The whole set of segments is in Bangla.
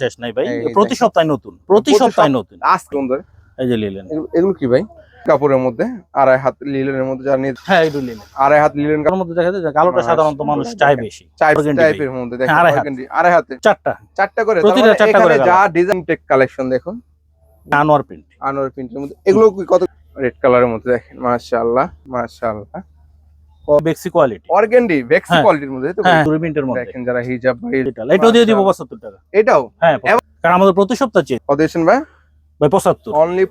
শেষ নাই ভাই। প্রতি। সপ্তাহে নতুন প্রতি সপ্তাহে নতুন। আজকে সুন্দর। এই যে লিলেন এগুলো- এগুলো কি ভাই? কাপড়ের মধ্যে আড়াই হাত লিলেনের মধ্যে যারা নিয়ে হ্যাঁ এই লিলেন আড়াই হাত লিলেন কালোর মধ্যে দেখা যায় যে কালোটা সাধারণত মানুষ চাই। বেশি চার Organdy টাইপের মধ্যে দেখেন আড়াই হাত। আড়াই হাতে। চারটা। চারটা করে প্রতিটা মানে চারটা করে যা। ডিজাইন টেক কালেকশন দেখুন। আনোয়ার প্রিন্ট আনোয়ার প্রিন্টের মধ্যে। এগুলো কি কত রেড কালারের মধ্যে দেখেন মাশাআল্লাহ মাশাআল্লাহ। বেক্সি কোয়ালিটি অর্গেন্ডি হ্যাঁ। কোয়ালিটির মধ্যে তো? হ্যাঁ। মধ্যে। দেখেন যারা হিজাব ভাই এটা এটাও দিয়ে দিব মাশাআল্লাহ। পঁচাত্তর টাকা। এটাও? হ্যাঁ কারণ আমাদের প্রতি সপ্তাহ কত দিয়েছেন ভাই? ভাই পঁচাত্তর। অনলি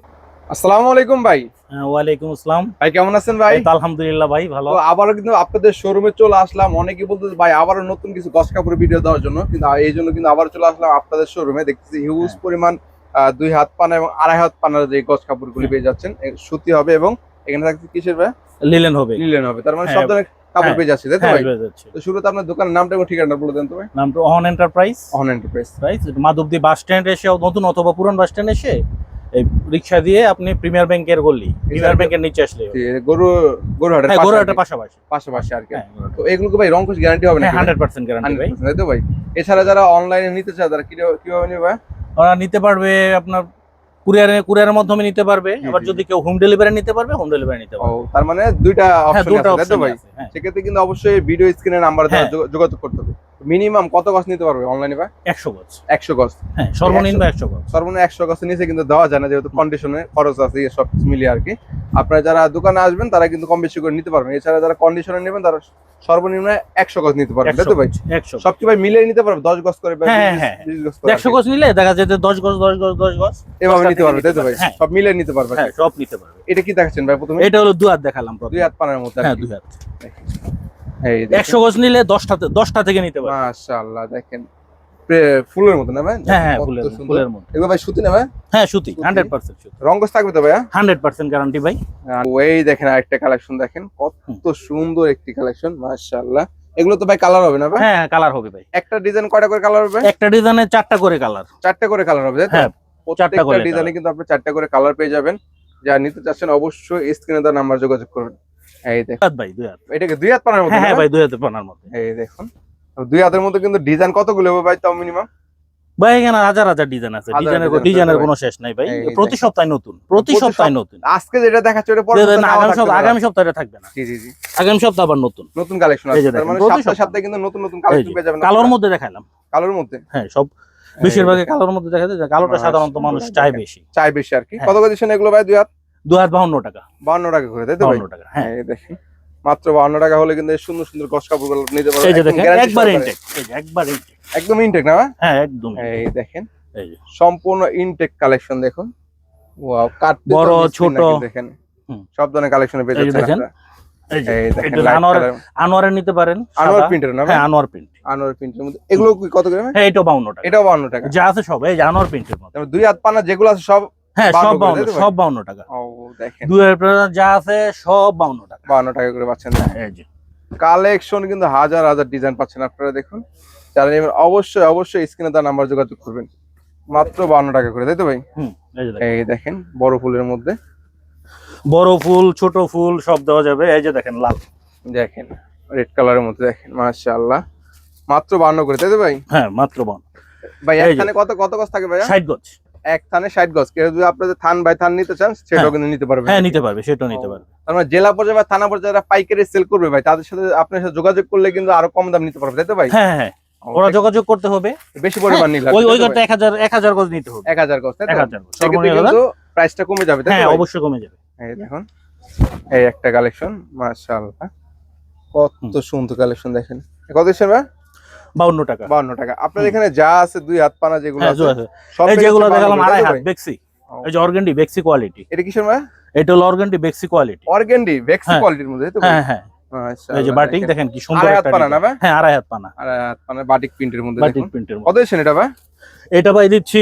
আসসালামু আলাইকুম ভাই। হ্যাঁ, ওয়ালাইকুম আসসালাম। ভাই কেমন আছেন ভাই? আলহামদুলিল্লাহ ভাই ভালো। আবারও কিন্তু আপনাদের শোরুমে চলে আসলাম। অনেকে বলতে ভাই আবারও নতুন কিছু গস কাপড়ের ভিডিও দেওয়ার জন্য। কিন্তু এই জন্য কিন্তু আবার চলে আসলাম আপনাদের শোরুমে দেখতেছি হিউজ হ্যাঁ। পরিমাণ দুই হাত পানা এবং আড়াই হাত পানার যে গস কাপড়গুলি। পেয়ে যাচ্ছেন সুতি হবে এবং এখানে থাকছে কিসের ভাই? লিলেন হবে। লিলেন হবে। তার মানে হ্যাঁ। সব ধরনের কাপড়। পেয়ে যাচ্ছে তাই তো হ্যাঁ ভাই? তো শুরুতে আপনার দোকানের নামটা এবং ঠিকানাটা বলে দেন তো ভাই। নামটা Ahan enterprise Ahan enterprise price Madhabdi bus stand এসে নতুন অথবা পুরান বাস স্ট্যান্ড এসে এই রিক্সা দিয়ে আপনি প্রিমিয়ার ব্যাংকের গলি প্রিমিয়ার ব্যাংকের নিচে আসলে। গরু গরুহাটের হ্যাঁ কি। পাশাপাশি। পাশাপাশি আর কি। তো এগুলোকে ভাই রংকশ গ্যারান্টি হবে না হ্যাঁ হান্ড্রেড পার্সেন্ট গ্যারান্টি ভাই। তাই তো ভাই? এছাড়া যারা অনলাইনে নিতে চায় তারা কীভাবে কীভাবে নেবে ভাই? ওরা নিতে পারবে আপনার কুরিয়ারে কুরিয়ারের মাধ্যমে নিতে পারবে আবার যদি কেউ হোম ডেলিভারি নিতে পারবে হোম ডেলিভারি নিতে পারবে। তার মানে দুইটা হ্যাঁ অপশন আছে তাই তো ভাই? হ্যাঁ। সেক্ষেত্রে কিন্তু অবশ্যই ভিডিও স্ক্রিনে নাম্বার হ্যাঁ। যোগাযোগ করতে হবে। মিনিমাম কত গজ নিতে পারবে অনলাইনে ভাই? একশো গজ একশো গজ হ্যাঁ সর্বনিম্ন একশো গজ সর্বনিম্ন একশো গজ নিচে কিন্তু দেওয়া যায় না যেহেতু কন্ডিশনে খরচ আছে সব কিছু মিলিয়ে আর কি। আপনারা যারা দোকানে আসবেন তারা কিন্তু কম বেশি করে নিতে পারবেন। এছাড়া যারা কন্ডিশনে নেবেন তারা সর্বনিম্ন একশো গজ নিতে পারবেন তাই তো ভাই? সব কি ভাই মিলিয়ে নিতে পারবে দশ গজ করে বা হ্যাঁ, হ্যাঁ, আর একশো। গজ নিলে দেখা যায় দশ গজ দশ গজ দশ গজ এভাবে নিতে পারবে তাই তো ভাই? হ্যাঁ। সব মিলিয়ে নিতে পারবে হ্যাঁ সব নিতে পারবে এটা কি দেখাচ্ছেন ভাই প্রথমে? এটা হলো দু হাত দেখালাম প্রথমে। দুই হাত পানার মতো হ্যাঁ দুই হাত। একশো গজ নিলে দশটা দশটা থেকে নিতে পারবে। মাশাআল্লাহ দেখেন। ফুলের মতো না ভাই? হ্যাঁ হ্যাঁ ফুলের ফুলের মধ্যে এগুলো ভাই সুতি না ভাই? হ্যাঁ সুতি সুতি। হান্ড্রেড পার্সেন্ট সুতি। রঙ্গস থাকবে তো হান্ড্রেড পার্সেন্ট গ্যারান্টি ভাই। ও, এই দেখেন আরেকটা কালেকশন দেখেন কত সুন্দর একটি কালেকশন মাশাআল্লাহ। এগুলো তো ভাই কালার হবে না ভাই? হ্যাঁ কালার হবে ভাই। একটা ডিজাইন কয়টা করে কালার হবে? একটা ডিজাইনে চারটা করে কালার চারটা করে কালার হবে তাই হ্যাঁ, প্রত্যেকটা ডিজাইনে কিন্তু আপনি চারটা করে কালার পেয়ে যাবেন। যা নিতে চাচ্ছেন অবশ্যই স্ক্রিনে তার নাম্বার যোগাযোগ করবেন। এই দেখুন ভাই দুই হাত। এটাকে দুই হাত পানার মতো হ্যাঁ হ্যাঁ ভাই দুই হাতে পানার মধ্যে। এই দেখুন। দুই হাতের মধ্যে কিন্তু ডিজাইন কতগুলো ভাই তাও মিনিমাম ভাই এখানে হাজার হাজার ডিজাইন আছে। ডিজাইনের ডিজাইনের কোনো শেষ নাই ভাই। প্রতি সপ্তাহে নতুন। প্রতি সপ্তাহে নতুন। আজকে যেটা দেখাচ্ছে ওটা পরে আগামী সপ্তাহ আগামী সপ্তাহে থাকবে না। জি জি জি। আগামী সপ্তাহ আবার নতুন। নতুন কালেকশন আছে তার মানে সপ্তাহে কিন্তু নতুন নতুন কালেকশন পেয়ে যাবেন কালোর। মধ্যে কালোর মধ্যে? হ্যাঁ সব বেশিরভাগই কালোর মধ্যে দেখা যায় কালোটা সাধারণত মানুষ চায় বেশি। চাই বেশি আর কি। হ্যাঁ। কত করে দিচ্ছেন এগুলো ভাই দুই হাত? দু হাত বাহান্ন টাকা। বাউন্ন টাকা করে তাই তো বাহান্ন টাকা হ্যাঁ। এই দেখেন মাত্র বাউন্ন টাকা হলে কিন্তু সুন্দর সুন্দর গস কাপড়গুলো নিতে এই যে দেখেন একবার ইনটেক এই যে একবার ইনটেক একদম ইনটেক না হ্যাঁ একদম এই দেখেন। এই যে। সম্পূর্ণ ইনটেক কালেকশন দেখুন। ওয়াও কাটতে বড়, ছোট। দেখেন। সব ধরনের কালেকশন পেয়ে যাচ্ছেন। আনোয়ারের নিতে পারেন আনোয়ার প্রিন্টের না হ্যাঁ আনোয়ার প্রিন্ট আনোয়ার প্রিন্টের মধ্যে। এগুলো কত করে হ্যাঁ টাকা। যা আছে সব এই আনোয়ার প্রিন্টের তারপর দুই হাত পানা যেগুলো আছে সব হ্যাঁ সব বাউন্ন ভাই? সব বাউন্ন টাকা। ও দেখেন। দুই হাজার যা আছে সব বাউন্ন টাকা। বাউন্ন টাকা করে পাচ্ছেন এই যে। কালেকশন কিন্তু হাজার হাজার ডিজাইন পাচ্ছেন আপনারা দেখুন। যারা নেবেন অবশ্যই অবশ্যই স্ক্রিনে তার নাম্বার যোগাযোগ করবেন। মাত্র বাউন্ন টাকা করে তাই তো ভাই? এই দেখেন। বড় ফুলের মধ্যে। বড় ফুল ছোট ফুল সব দেওয়া যাবে। এই যে দেখেন লাল। দেখেন রেড কালারের মধ্যে দেখেন মাশাআল্লাহ। মাত্র বাউন্ন করে তাই তো ভাই? হ্যাঁ মাত্র বাউন্ন। ভাই। একখানে কত কত গজ থাকে ভাইয়া? ষাট গজ। এক থানে ষাট গজ। কেউ যদি আপনাদের থান বাই থান নিতে চান সেটাও হ্যাঁ। কিন্তু নিতে পারবেন হ্যাঁ নিতে পারবে সেটাও নিতে। পারবে। তার মানে জেলা পর্যায়ে বা থানা পর্যায়ে যারা পাইকারি সেল করবে ভাই তাদের সাথে আপনার সাথে যোগাযোগ করলে কিন্তু আরও কম দাম নিতে পারবে তাই তো ভাই? হ্যাঁ হ্যাঁ ওরা যোগাযোগ করতে হবে। বেশি পরিমাণ নিলে ওই ওই এক হাজার এক গজ নিতে হবে। এক হাজার গজ তাই তো হাজার গজ সর্বনিম্ন কিন্তু প্রাইসটা কমে যাবে তাই হ্যাঁ অবশ্যই কমে যাবে। এই দেখুন এই একটা কালেকশন মাশাআল্লাহ। কত সুন্দর কালেকশন দেখেন। কত ভাই? বাউন্ন টাকা। বাউন্ন টাকা। এখানে যা আছে দুই হাত পানা যেগুলো হ্যাঁ আছে এই যেগুলো দেখালাম আড়াই হাত বেক্সি। এই যে অর্গেন্ডি বেক্সি কোয়ালিটি। এটা কিসের এটা হলো অর্গেন্ডি বেক্সি কোয়ালিটি। অর্গেন্ডি ভেক্সি হ্যাঁ। কোয়ালিটির মধ্যে তো? হ্যাঁ হ্যাঁ। এই যে বাটিক দেখেন। কি সুন্দর আড়াই হাত পানা না ভাই? হ্যাঁ আড়াই হাত পানা। আর হাত পানা বাটিক প্রিন্টের মধ্যে বাটিক প্রিন্টের কত মধ্যে দিচ্ছেন এটা ভাই? এটা ভাই দিচ্ছি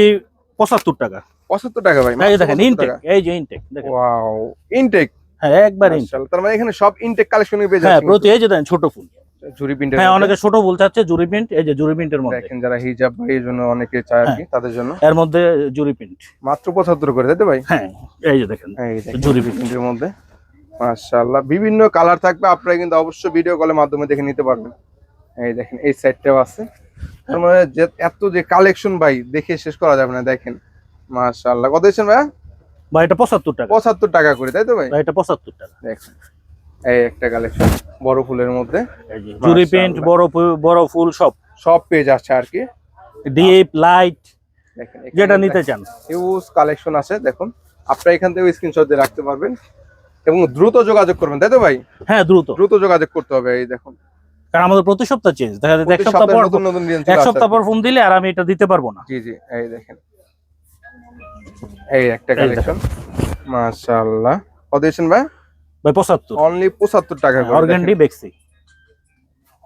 পঁচাত্তর টাকা। পঁচাত্তর টাকা ভাই এই দেখেন ইনটেক টাকা। এই যে ইনটেক দেখেন। Wow intake? হ্যাঁ একবার ইনটেক। তার মানে এখানে সব ইনটেক কালেকশন পেয়ে হ্যাঁ প্রতি এই যে দেখেন ছোট ফুল প্রিন্টের হ্যাঁ অনেকে ছোট চাচ্ছে জুরি প্রিন্ট এই যে জুরি প্রিন্টের মধ্যে। দেখেন যারা হিজাব ভাই জন্য অনেকে চায় আর কি হ্যাঁ। তাদের জন্য। এর মধ্যে জুরি প্রিন্ট। মাত্র পঁচাত্তর করে তাই তো ভাই? হ্যাঁ এই যে দেখেন জুরি। প্রিন্টের মধ্যে। মাশাআল্লাহ বিভিন্ন কালার থাকবে আপনারা কিন্তু অবশ্যই ভিডিও কলের মাধ্যমে দেখে নিতে পারবেন। এই দেখেন এই সাইডটাও আছে। তার মানে এত যে কালেকশন ভাই দেখে শেষ করা যাবে না দেখেন। মাশাআল্লাহ কত ভাই বা এটা পঁচাত্তর টাকা। পঁচাত্তর টাকা করে তাই তো ভাই? বা এটা পঁচাত্তর টাকা। দেখেন। এই একটা কালেকশন বড় ফুলের মধ্যে। জুরি প্রিন্ট বড় বড় ফুল সব। সব পেজ আছে আর কি। ডিপ লাইট যেটা নিতে চান। হিউজ কালেকশন আছে দেখুন। আপনারা এখান থেকে স্ক্রিনশট দিয়ে রাখতে পারবেন। এবং দ্রুত যোগাযোগ করবেন তাই তো ভাই? হ্যাঁ দ্রুত। দ্রুত যোগাযোগ করতে হবে এই দেখুন। কারণ আমাদের প্রতি সপ্তাহ চেঞ্জ দেখা যাচ্ছে এক সপ্তাহ পর নতুন নতুন ডিজাইন এক সপ্তাহ পর ফোন দিলে আর আমি এটা দিতে পারব না। জি জি এই দেখেন। এই একটা কালেকশন মাশাআল্লাহ। কত ভাই? ভাই পঁচাত্তর। অনলি 75 টাকা করে অর্গানডি বেক্সি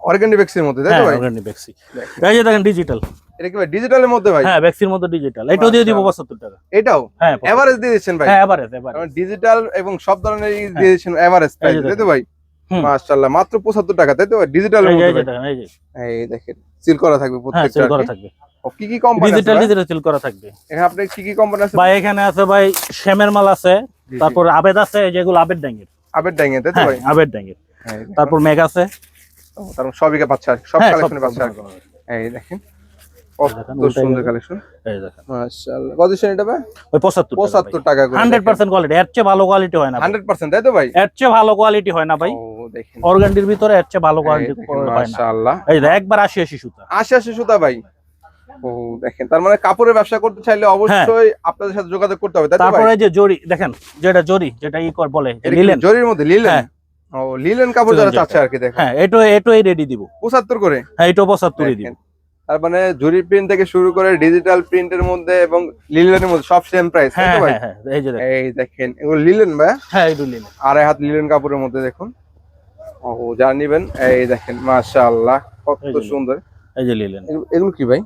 অর্গানিক বেক্সির মধ্যে তাই হ্যাঁ ভাই? অর্গানডি বেক্সি এই যে দেখেন ডিজিটাল এটা কি ভাই ডিজিটালের মধ্যে ভাই? হ্যাঁ বেক্সির মধ্যে ডিজিটাল এটাও দিয়ে দিব মাশাআল্লাহ। পঁচাত্তর টাকা। এটাও? হ্যাঁ এভারেজ দিয়ে দিচ্ছেন ভাই? হ্যাঁ এবারে এবারে ডিজিটাল এবং সব ধরনের দিয়ে দিচ্ছেন এভারেজ প্রাইস তাই তো ভাই? মাশাআল্লাহ মাত্র 75 টাকা তাই তো ভাই? ডিজিটালের মধ্যে এই যে দেখেন, এই যে। এই দেখেন সিল করা থাকবে হ্যাঁ প্রত্যেকটা সেল আর করা থাকবে কি কি কোম্পানি ডিজিটাল সেল করা থাকবে। এখানে আপনার কি কি কোম্পানি আছে? ভাই এখানে আছে ভাই শ্যামের মাল আছে। তারপর আবেদ আছে যেগুলো আবেদ ডাঙ্গের। আবের তাই তো হ্যাঁ ভাই? হ্যাঁ। তারপর মেঘ আছে? ও, তার মানে সবই পাচ্ছে আর সব হ্যাঁ কালেকশনে পাচ্ছে আর এই দেখেন। কত দেখেন, সুন্দর উল্টাই কালেকশন এই দেখেন। মাশাআল্লাহ। কত দিচ্ছেন এটা ভাই? ওই পঁচাত্তর 75 টাকা হান্ড্রেড পার্সেন্ট কোয়ালিটি এর চেয়ে ভালো কোয়ালিটি হয় না ভাই। 100% তাই ভাই? এর চেয়ে ভালো কোয়ালিটি হয় না ভাই। ও দেখেন। ভিতরে একবার আশি আশি সুতা। আশি আশি সুতা ভাই। ও দেখেন তার মানে কাপড়ের ব্যবসা করতে চাইলে অবশ্যই আপনাদের সাথে যোগাযোগ করতে হবে তারপরে যে জরি দেখেন যেটা জরি যেটা ই কর বলে লিলেন। জরির মধ্যে লিলেন? হ্যাঁ। ও লিলেন কাপড় যারা চাচ্ছে আর কি দেখেন। হ্যাঁ এটো এটোই রেডি দিব। 75 করে? হ্যাঁ এটো পঁচাত্তরই দিব। তার মানে জরি প্রিন্ট থেকে শুরু করে ডিজিটাল প্রিন্টের মধ্যে এবং লিলেনের মধ্যে সব সেম প্রাইস তাই হ্যাঁ তো ভাই? হ্যাঁ হ্যাঁ এই যে দেখেন। এই দেখেন এগুলো লিলেন ভাই? হ্যাঁ এটো লিলেন। আড়াই হাত লিলেন কাপড়ের মধ্যে দেখুন। ও যা নিবেন এই দেখেন মাশাআল্লাহ কত সুন্দর। এই যে লিলেন। এগুলো কি ভাই?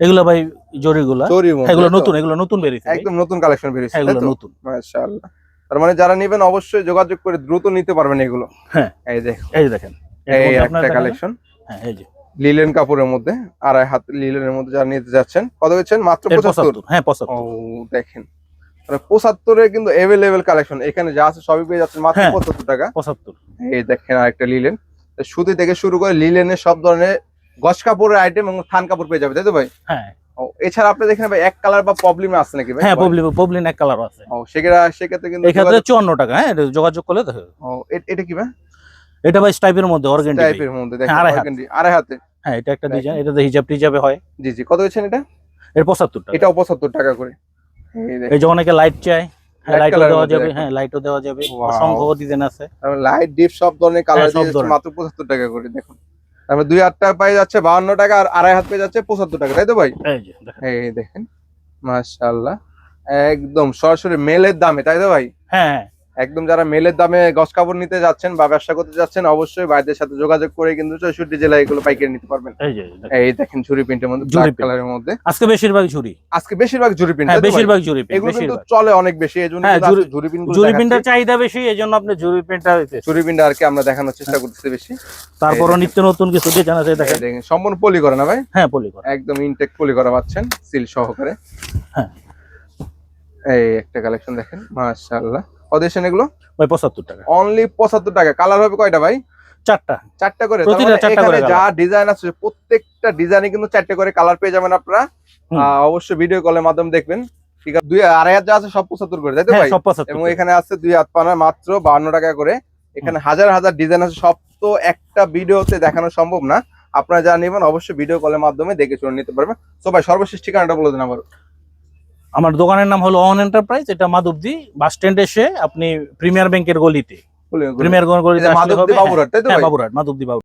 এগুলো ভাই জরিগুলা এগুলো নতুন এগুলো নতুন বেরিয়েছে একদম নতুন কালেকশন বেরিয়েছে হ্যাঁ, এগুলো নতুন। মাশাআল্লাহ। তার মানে যারা নেবেন অবশ্যই যোগাযোগ করে দ্রুত নিতে পারবেন এগুলো। হ্যাঁ। এই দেখুন। এই দেখেন এই একটা কালেকশন হ্যাঁ এই যে। লিলেন কাপড়ের মধ্যে আড়াই হাত লিলেনের মধ্যে যারা নিতে যাচ্ছেন কত বেচছেন? মাত্র এর পঁচাত্তর। পঁচাত্তর হ্যাঁ ও পঁচাত্তর দেখেন পঁচাত্তরে কিন্তু এভেলেবেল কালেকশন এখানে যা আছে সবই পেয়ে যাচ্ছেন মাত্র হ্যাঁ। পঁচাত্তর টাকা। পঁচাত্তর। এই দেখেন আরেকটা লিলেন। সুতি থেকে শুরু করে লিলেনের সব ধরনের গস কাপড়ের আইটেম এবং থান কাপড় পেয়ে যাবে তাই তো ভাই? হ্যাঁ। এছাড়া আপনাদের এখানে ভাই এক কালার বা প্রবলেম আছে নাকি ভাই? হ্যাঁ পবলিন পবলিন এক কালার আছে। ও সেক্ষেত্রে সেক্ষেত্রে কিন্তু এই ক্ষেত্রে যোগাযোগ- টাকা হ্যাঁ যোগাযোগ করলে ও এটা কি ভাই? এটা ভাই স্টাইপের মধ্যে অর্গেন্ডি টাইপের মধ্যে দেখেন হ্যাঁ, আড়াই হাত। হ্যাঁ এটা একটা। ডিজাইন এটাতে হিজাব টিজাবে হয়। জি জি কত হয়েছেন এটা? এর পঁচাত্তর টাকা। এটাও পঁচাত্তর টাকা করে। এই যে অনেকে লাইট হ্যাঁ লাইটও দেওয়া যাবে। হ্যাঁ লাইটও দেওয়া যাবে. অসংখ্য ডিজাইন আছে। লাইট ডিপ সব ধরনের কালার। মাত্র পঁচাত্তর টাকা করে দেখুন। তারপরে দুই হাত টাকা পেয়ে যাচ্ছে বাহান্ন টাকা আর আড়াই হাত পেয়ে যাচ্ছে পঁচাত্তর টাকা তাই তো ভাই? এই দেখেন। দেখেন। একদম সরাসরি মেলের দামে তাই তো ভাই? হ্যাঁ হ্যাঁ। একদম যারা মেলের দামে গছ কাপড় নিতে যাচ্ছেন বা ব্যবসা করতে যাচ্ছেন অবশ্যই ভাইদের সাথে যোগাযোগ করে কিন্তু চৌষট্টি জেলায় এগুলো পাইকারি নিতে পারবেন। এই দেখেন। ঝুরি প্রিন্টের মধ্যে ব্ল্যাক। কালারের মধ্যে। আজকে বেশিরভাগ ঝুরি আজকে বেশিরভাগ ঝুরি প্রিন্ট হ্যাঁ বেশিরভাগ ঝুরি print, এগুলো কিন্তু চলে অনেক বেশি এই জন্য হ্যাঁ, ঝুরি- আজকে প্রিন্ট ঝুরি প্রিন্টার চাহিদা বেশি এই জন্য আপনি ঝুরি প্রিন্টার ঝুরি প্রিন্ট আর কি আমরা দেখানোর চেষ্টা করতেছি বেশি। তারপরও নিত্য নতুন কিছু আছে এই দেখেন। দেখেন সম্পূর্ণ পলি করে না ভাই? হ্যাঁ পলি করা একদম ইনটেক পলি করা পাচ্ছেন সিল সহকারে। হ্যাঁ। এই একটা কালেকশন দেখেন মাশাআল্লাহ। অদেশন এগুলো? ভাই পঁচাত্তর টাকা। অনলি পঁচাত্তর টাকা। কালার হবে কয়টা ভাই? চারটা। চারটা করে। প্রতিটা মানে চারটা করে যা ডিজাইন আছে প্রত্যেকটা ডিজাইনে কিন্তু চারটে করে কালার পেয়ে যাবেন আপনারা। অবশ্যই ভিডিও কলের মাধ্যমে দেখবেন। ঠিক আছে? দুই আড়াই হাজার যা আছে সব পঁচাত্তর করে তাই তো হ্যাঁ ভাই? এবং এখানে আছে দুই হাত পানা মাত্র বাহান্ন টাকা করে। এখানে হাজার হাজার ডিজাইন আছে। সব তো একটা ভিডিওতে দেখানো সম্ভব না। আপনারা যা নেবেন অবশ্যই ভিডিও কলের মাধ্যমে দেখে শুনে নিতে পারবেন। ভাই সর্বশেষ ঠিকানাটা বলে দিন আবার। আমার দোকানের নাম হলো অন এন্টারপ্রাইজ এটা মাধবদী বাস স্ট্যান্ড এসে আপনি প্রিমিয়ার ব্যাংকের গলিতে। প্রিমিয়ার গলিতে। বাবুরহাট তাই তো হ্যাঁ ভাই? বাবুরহাট মাধবদী বাবু